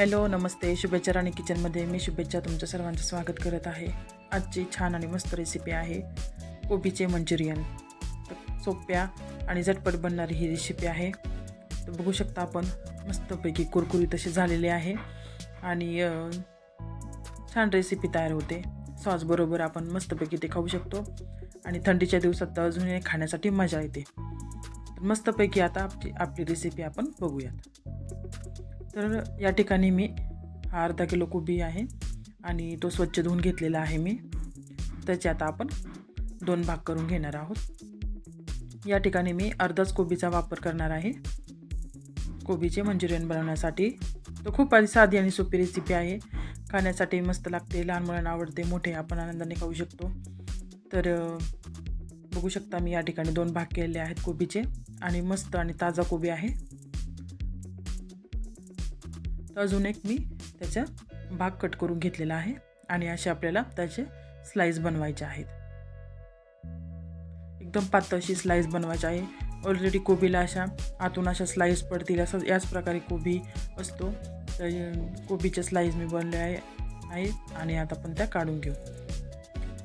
Hello नमस्ते. शुभेच्छा राणी किचनमध्ये. मी शुभेच्छा तुमचं सर्वांचं स्वागत करत आहे. आजची छान आणि मस्त रेसिपी आहे कोबीचे मंचुरियन. सोप्या आणि झटपट बनणारी ही रेसिपी आहे. तर बघू शकता आपण मस्तपैकी कुरकुरी तशी झालेले आहे. आणि छान रेसिपी तयार होते. सॉसबरोबर आपण मस्तपैकी ते खाऊ शकतो. आणि थंडीच्या दिवसात तर अजूनही खाण्यासाठी मजा येते. तर मस्तपैकी आता आपली आपली रेसिपी आपण बघूयात. तर या ठिकाणी मी हा अर्धा किलो कोबी आहे आणि तो स्वच्छ धुवून घेतलेला आहे मी. त्याचे आता आपण दोन भाग करून घेणार आहोत. या ठिकाणी मी अर्धाच कोबीचा वापर करणार आहे. कोबीचे मंचुरियन बनवण्यासाठी तो खूप साधी आणि सोपी रेसिपी आहे. खाण्यासाठी मस्त लागते लहान मुलांना आवडते मोठे आपण आनंदाने खाऊ शकतो. तर बघू शकता मी या ठिकाणी दोन भाग केलेले आहेत कोबीचे आणि मस्त आणि ताजा कोबी आहे. तर अजून एक मी त्याचा भाग कट करून घेतलेला आहे आणि असे आपल्याला त्याचे स्लाईस बनवायचे आहेत. एकदम पातळ अशी स्लाईस बनवायची आहे. ऑलरेडी कोबीला अशा आतून अशा स्लाईस पडतील असं याच प्रकारे कोबी असतो. तर कोबीचे कोबीच्या स्लाईस मी बनले आहे आहेत आणि आता आपण त्या काढून घेऊ.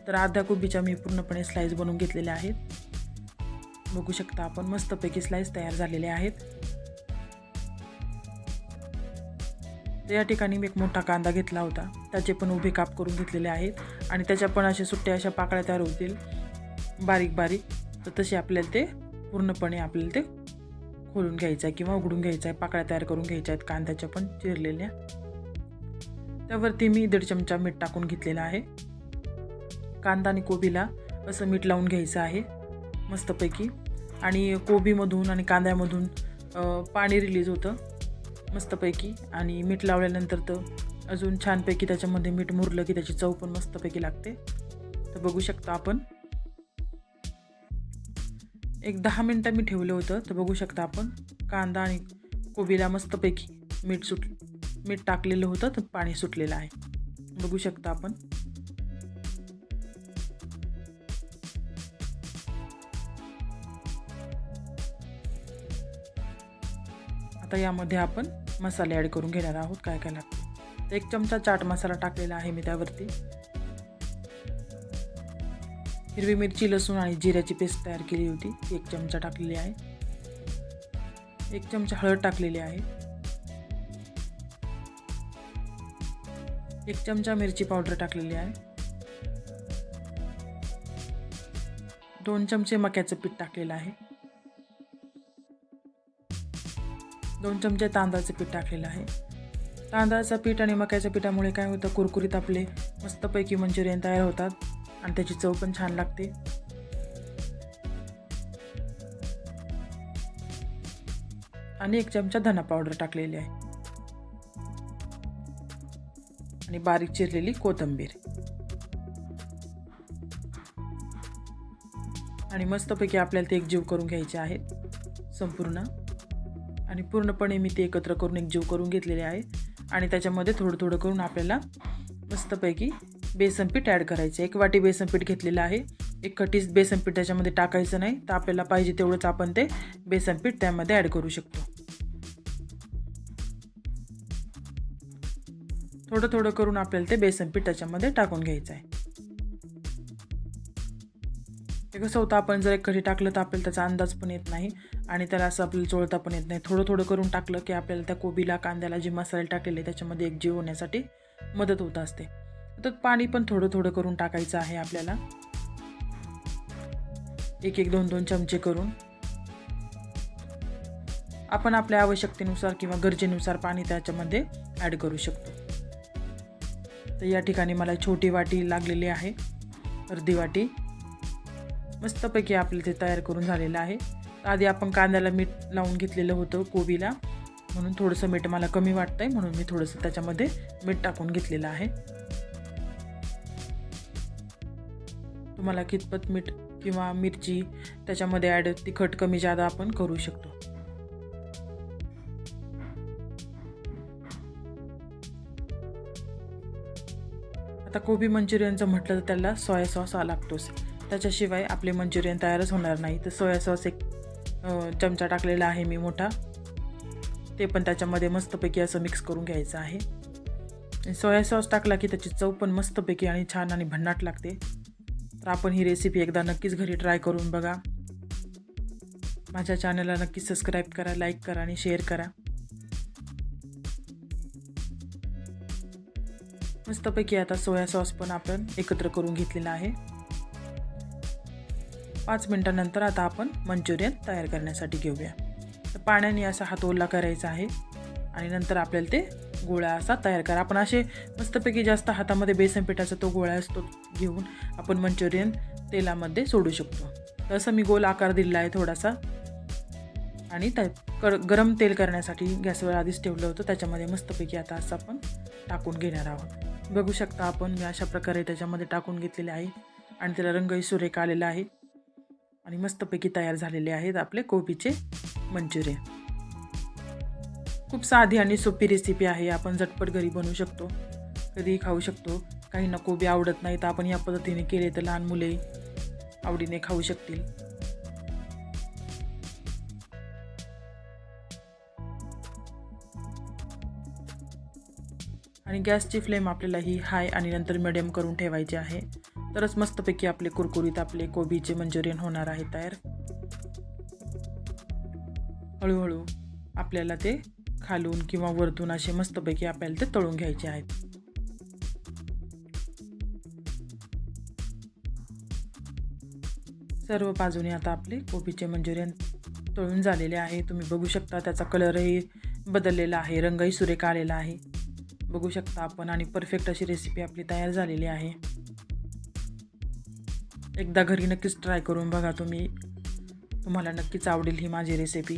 तर अर्ध्या कोबीच्या मी पूर्णपणे स्लाईस बनवून घेतलेल्या आहेत. बघू शकता आपण मस्तपैकी स्लाईस तयार झालेले आहेत. तर या ठिकाणी मी एक मोठा कांदा घेतला होता. त्याचे पण उभे काप करून घेतलेले आहेत आणि त्याच्या पण अशा सुट्ट्या अशा पाकळ्या तयार होतील. बारीक बारीक. तर तसे आपल्याला ते पूर्णपणे आपल्याला ते खोलून घ्यायचं आहे किंवा उघडून घ्यायचं आहे. पाकळ्या तयार करून घ्यायच्या आहेत. कांद्याच्या पण चिरलेल्या. त्यावरती मी दीड चमचा मीठ टाकून घेतलेला आहे. कांदा आणि कोबीला असं मीठ लावून घ्यायचं आहे. मस्तपैकी. आणि कोबीमधून आणि कांद्यामधून पाणी रिलीज होतं. मस्तपैकी. आणि मीठ लावल्यानंतर तर अजून छानपैकी त्याच्यामध्ये मीठ मुरलं की त्याची चव पण मस्तपैकी लागते. तर बघू शकता आपण. एक दहा मिनटं मी ठेवलं होतं तर बघू शकता आपण. कांदा आणि कोबीला मस्तपैकी मीठ सुट मीठ टाकलेलं होतं तर पाणी सुटलेलं आहे. बघू शकता आपण. आता यामध्ये आपण मसाले ॲड करून घेणार आहोत काय काय लागतं. तर एक चमचा चाट मसाला टाकलेला आहे मी त्यावरती. हिरवी मिरची लसूण आणि जिऱ्याची पेस्ट तयार केली होती ती एक चमचा टाकलेली आहे. एक चमचा हळद टाकलेली आहे. एक चमचा मिरची पावडर टाकलेली आहे. दोन चमचे मक्याचं पीठ टाकलेलं आहे. दोन चमचे तांदळाचं पीठ टाकलेलं आहे. तांदळाचं पीठ आणि मक्याच्या पिठामुळे काय होतं? कुरकुरीत आपले मस्तपैकी मंचुरियन तयार होतात आणि त्याची चव पण छान लागते. आणि एक चमचा धना पावडर टाकलेली आहे. आणि बारीक चिरलेली कोथिंबीर. आणि मस्तपैकी आपल्याला ते एकजीव करून घ्यायचे आहेत. संपूर्ण आणि पूर्णपणे मी ते एकत्र करून एकजीव करून घेतलेले आहे. आणि त्याच्यामध्ये थोडं थोडं करून आपल्याला मस्तपैकी बेसन पीठ ॲड करायचं एक वाटी बेसन पीठ घेतलेलं आहे. एक कटीस बेसन पीठ त्याच्यामध्ये टाकायचं नाही. तर आपल्याला पाहिजे तेवढंच आपण ते बेसन पीठ त्यामध्ये ॲड करू शकतो. थोडं थोडं करून आपल्याला ते बेसन पीठ त्याच्यामध्ये टाकून घ्यायचं आहे. ते कसं होतं आपण जर एक कढी टाकलं तर आपल्याला त्याचा अंदाज पण येत नाही. आणि त्याला असं आपल्याला चोळता पण येत नाही. थोडं थोडं करून टाकलं की आपल्याला त्या कोबीला कांद्याला जे मसाले टाकलेले त्याच्यामध्ये एक जीव होण्यासाठी मदत होत असते. तर पाणी पण थोडं थोडं करून टाकायचं आहे आपल्याला. एक एक दोन दोन चमचे करून. आपण आपल्या आवश्यकतेनुसार किंवा गरजेनुसार पाणी त्याच्यामध्ये ॲड करू शकतो. तर या ठिकाणी मला छोटी वाटी लागलेली आहे. अर्धी वाटी. मस्तपैकी आपलं ते तयार करून झालेलं आहे. आधी आपण कांद्याला मीठ लावून घेतलेलं होतं कोबीला. म्हणून थोडंसं मीठ मला कमी वाटतं आहे म्हणून मी थोडंसं त्याच्यामध्ये मीठ टाकून घेतलेलं आहे. तुम्हाला कितपत मीठ किंवा मिरची त्याच्यामध्ये ॲड तिखट कमी जादा आपण करू शकतो. आता कोबी मंचुरियनचं म्हटलं तर त्याला सोया सॉस हा लागतोच. त्याच्याशिवाय आपले मंचुरियन तयारच होणार नाही. तर सोया सॉस एक चमचा टाकलेला आहे मी मोठा. ते पण त्याच्यामध्ये मस्तपैकी असं मिक्स करून घ्यायचं आहे. सोया सॉस टाकला की त्याची चव पण मस्तपैकी आणि छान आणि भन्नाट लागते. तर आपण ही रेसिपी एकदा नक्कीच घरी ट्राय करून बघा. माझ्या चॅनलला नक्की सबस्क्राईब करा लाईक करा आणि शेअर करा. मस्तपैकी आता सोया सॉस पण आपण एकत्र करून घेतलेला आहे. पाच मिनटानंतर आता आपण मंचुरियन तयार करण्यासाठी घेऊया. तर पाण्याने असा हात ओला करायचा आहे आणि नंतर आपल्याला ते गोळा असा तयार करा. आपण असे मस्तपैकी जास्त हातामध्ये बेसन पिठाचा तो गोळा असतो घेऊन आपण मंचुरियन तेलामध्ये सोडू शकतो. तसं मी गोल आकार दिलेला आहे थोडासा. आणि त्या कर गरम तेल करण्यासाठी गॅसवर आधीच ठेवलं होतं. त्याच्यामध्ये मस्तपैकी आता असं आपण टाकून घेणार आहोत. बघू शकता आपण मी अशा प्रकारे त्याच्यामध्ये टाकून घेतलेले आहे. आणि त्याला रंगही सुरेख आलेला आहे. आणि मस्तपैकी तयार झालेले आहेत आपले कोबीचे मंचुरियन. खूप साधी आणि सोपी रेसिपी आहे आपण झटपट घरी बनवू शकतो. कधीही खाऊ शकतो. काहींना कोबी आवडत नाही तर आपण या पद्धतीने केले तर लहान मुले आवडीने खाऊ शकतील. आणि गॅसची फ्लेम आपल्याला ही हाय आणि नंतर मिडियम करून ठेवायची आहे. तरच मस्तपैकी आपले कुरकुरीत आपले कोबीचे मंचुरियन होणार आहे तयार. हळूहळू आपल्याला ते खालून किंवा वरतून असे मस्तपैकी आपल्याला ते तळून घ्यायचे आहेत. सर्व बाजूने आता आपले कोबीचे मंचुरियन तळून झालेले आहे. तुम्ही बघू शकता त्याचा कलरही बदललेला आहे रंगही सुरेख आलेला आहे. बघू शकता आपण आणि परफेक्ट अशी रेसिपी आपली तयार झालेली आहे. एकदा घरी नक्कीच ट्राय करून बघा तुम्ही. तुम्हाला नक्कीच आवडेल ही माझी रेसिपी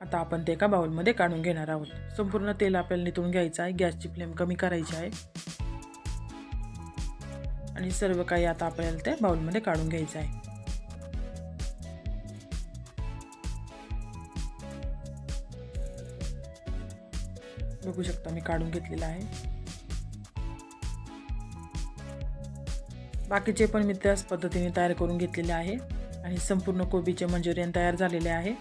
आता आपण ते एका बाउलमध्ये काढून घेणार आहोत. संपूर्ण तेल आपल्याला निथून घ्यायचं आहे. गॅसची फ्लेम कमी करायची आहे. आणि सर्व काही आता आपल्याला त्या बाउलमध्ये काढून घ्यायचं आहे. बघू शकता मी काढून घेतलेलं आहे. बाकीचे पण मी त्याच पद्धतीने तयार करून घेतलेले आहे आणि संपूर्ण कोबीचे मंचुरियन तयार झालेले आहे.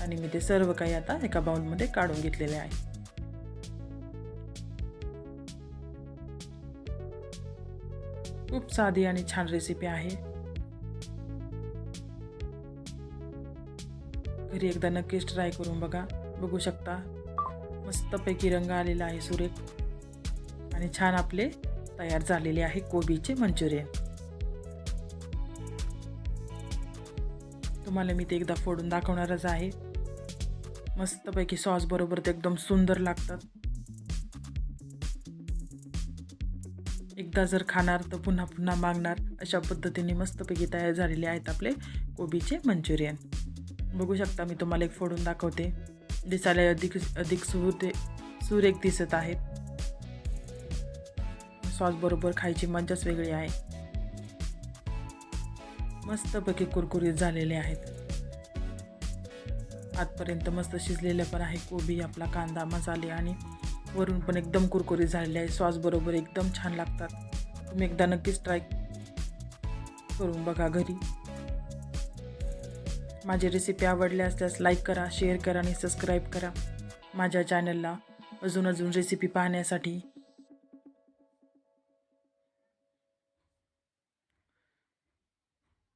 आणि मी ते सर्व काही आता एका बाउलमध्ये काढून घेतलेले आहे. खूप साधी आणि छान रेसिपी आहे. घरी एकदा नक्कीच ट्राय करून बघा. बघू शकता. मस्तपैकी रंग आलेला आहे सुरेख. आणि छान आपले तयार झालेले आहे कोबीचे मंचुरियन. तुम्हाला मी ते एकदा फोडून दाखवणारच आहे. मस्तपैकी सॉस बरोबर ते एकदम सुंदर लागतात. एकदा जर खाणार तर पुन्हा पुन्हा मागणार अशा पद्धतीने मस्तपैकी तयार झालेले आहेत आपले कोबीचे मंचुरियन. बघू शकता मी तुम्हाला एक फोडून दाखवते. दिसायला अधिक अधिक सुर सुरेख दिसत आहेत. सॉसबरोबर खायची मजाच वेगळी आहे. मस्तपैकी कुरकुरीत झालेले आहेत. आतपर्यंत मस्त शिजलेलं पण आहे कोबी आपला कांदा मसाले आणि वरून पण एकदम कुरकुरीत झालेले आहे. सॉसबरोबर एकदम छान लागतात. तुम्ही एकदा नक्कीच ट्राय करून बघा घरी. माझी रेसिपी आवडल्या असल्यास लाईक करा शेअर करा आणि सबस्क्राईब करा. माझ्या चॅनलला अजून अजून रेसिपी पाहण्यासाठी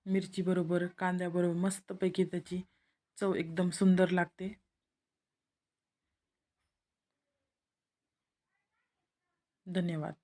मिरचीबरोबर कांद्याबरोबर मस्तपैकी त्याची चव एकदम सुंदर लागते. धन्यवाद.